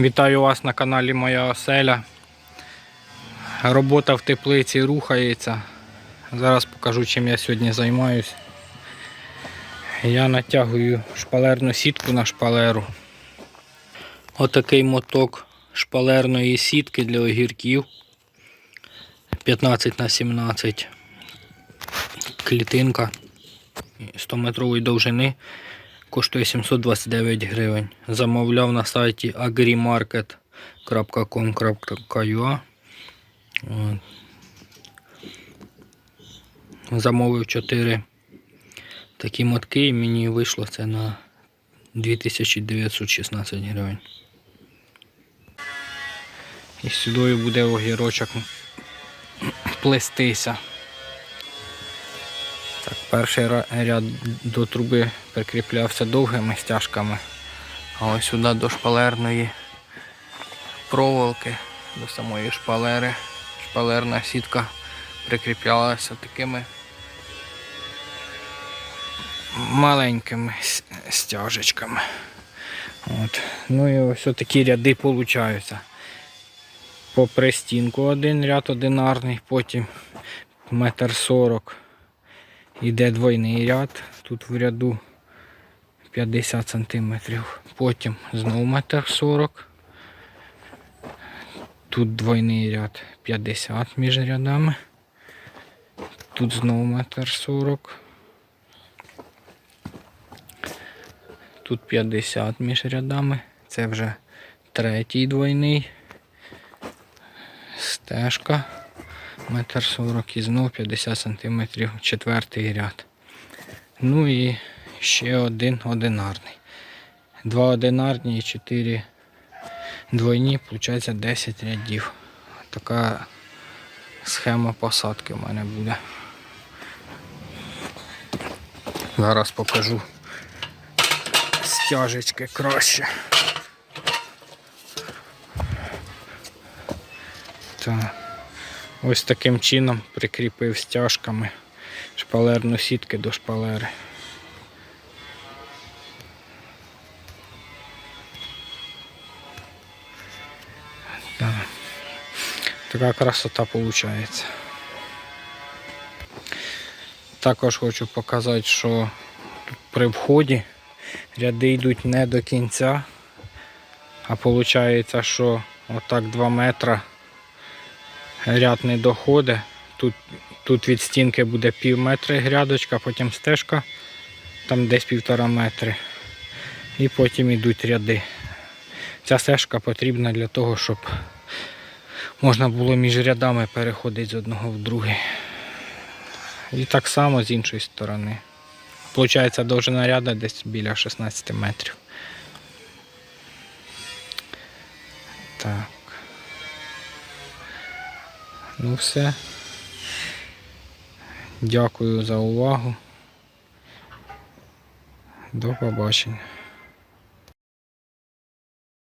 Вітаю вас на каналі Моя Оселя. Робота в теплиці рухається. Зараз покажу, чим я сьогодні займаюсь. Я натягую шпалерну сітку на шпалеру. Отакий моток шпалерної сітки для огірків. 15 на 17 клітинка 100 метрової довжини коштує 729 гривень. Замовляв на сайті agrimarket.com.ua Замовив 4 такі мотки і мені вийшло це на 2916 гривень. І сюди буде огірочок плестися. Так, перший ряд до труби прикріплявся довгими стяжками, а ось сюди до шпалерної проволоки, до самої шпалери, шпалерна сітка прикріплялася такими маленькими стяжечками. От. Ну і ось такі ряди получаються. По пристінку один ряд одинарний, потім метр сорок. Іде двойний ряд, тут в ряду 50 см. Потім знову метр 40. Тут двойний ряд 50 між рядами. Тут знову метр 40. Тут 50 між рядами. Це вже третій двойний. Стежка. Метр 40 і знов 50 см четвертий ряд. Ну і ще один одинарний. Два одинарні і чотири двойні, виходить 10 рядів. Така схема посадки в мене буде. Зараз покажу стяжечки краще. Так. Ось таким чином прикріпив стяжками шпалерну сітки до шпалери. Так. Така красота виходить. Також хочу показати, що тут при вході ряди йдуть не до кінця, а виходить, що отак 2 метра ряд не доходить. Тут, тут від стінки буде пів метри грядочка, потім стежка, там десь півтора метри. І потім йдуть ряди. Ця стежка потрібна для того, щоб можна було між рядами переходити з одного в другий. І так само з іншої сторони. Получається довжина ряда десь біля 16 метрів. Так. Ну все. Дякую за увагу. До побачення.